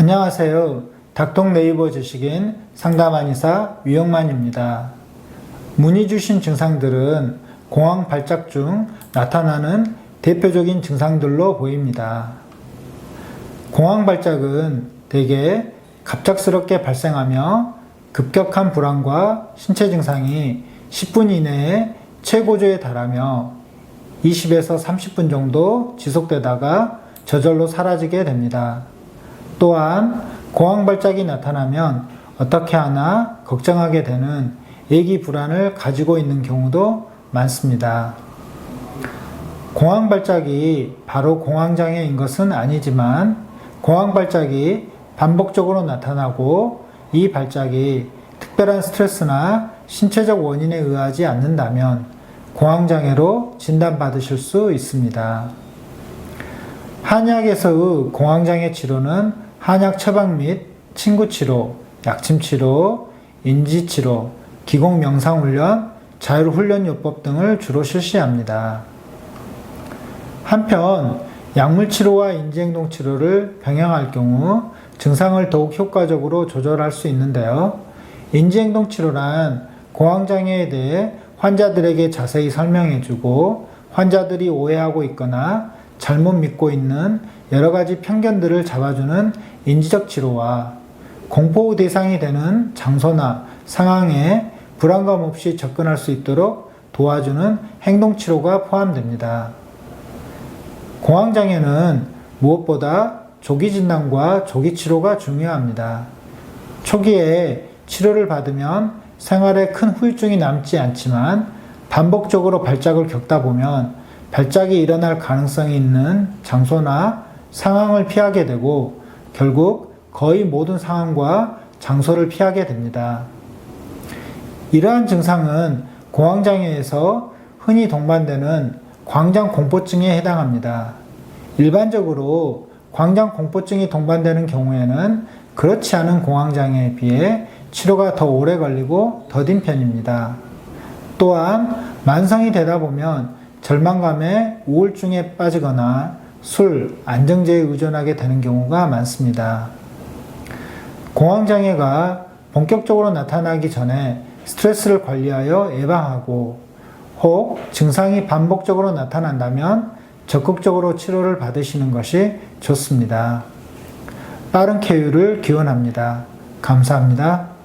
안녕하세요. 닥통 네이버 지식인 상담한의사 위영만입니다. 문의 주신 증상들은 공황 발작 중 나타나는 대표적인 증상들로 보입니다. 공황 발작은 대개 갑작스럽게 발생하며 급격한 불안과 신체 증상이 10분 이내에 최고조에 달하며 20에서 30분 정도 지속되다가 저절로 사라지게 됩니다. 또한 공황 발작이 나타나면 어떻게 하나 걱정하게 되는 애기 불안을 가지고 있는 경우도 많습니다. 공황 발작이 바로 공황 장애인 것은 아니지만 공황 발작이 반복적으로 나타나고 이 발작이 특별한 스트레스나 신체적 원인에 의하지 않는다면 공황 장애로 진단받으실 수 있습니다. 한약에서의 공황 장애 치료는 한약 처방 및 친구 치료, 약침 치료, 인지 치료, 기공 명상 훈련, 자율 훈련 요법 등을 주로 실시합니다. 한편 약물 치료와 인지 행동 치료를 병행할 경우 증상을 더욱 효과적으로 조절할 수 있는데요. 인지 행동 치료란 공황 장애에 대해 환자들에게 자세히 설명해주고 환자들이 오해하고 있거나 잘못 믿고 있는 여러 가지 편견들을 잡아주는 인지적 치료와 공포 대상이 되는 장소나 상황에 불안감 없이 접근할 수 있도록 도와주는 행동 치료가 포함됩니다. 공황장애는 무엇보다 조기 진단과 조기 치료가 중요합니다. 초기에 치료를 받으면 생활에 큰 후유증이 남지 않지만 반복적으로 발작을 겪다 보면 발작이 일어날 가능성이 있는 장소나 상황을 피하게 되고 결국 거의 모든 상황과 장소를 피하게 됩니다. 이러한 증상은 공황장애에서 흔히 동반되는 광장 공포증에 해당합니다. 일반적으로 광장 공포증이 동반되는 경우에는 그렇지 않은 공황장애에 비해 치료가 더 오래 걸리고 더딘 편입니다. 또한 만성이 되다 보면 절망감에 우울증에 빠지거나 술, 안정제에 의존하게 되는 경우가 많습니다. 공황장애가 본격적으로 나타나기 전에 스트레스를 관리하여 예방하고 혹 증상이 반복적으로 나타난다면 적극적으로 치료를 받으시는 것이 좋습니다. 빠른 쾌유를 기원합니다. 감사합니다.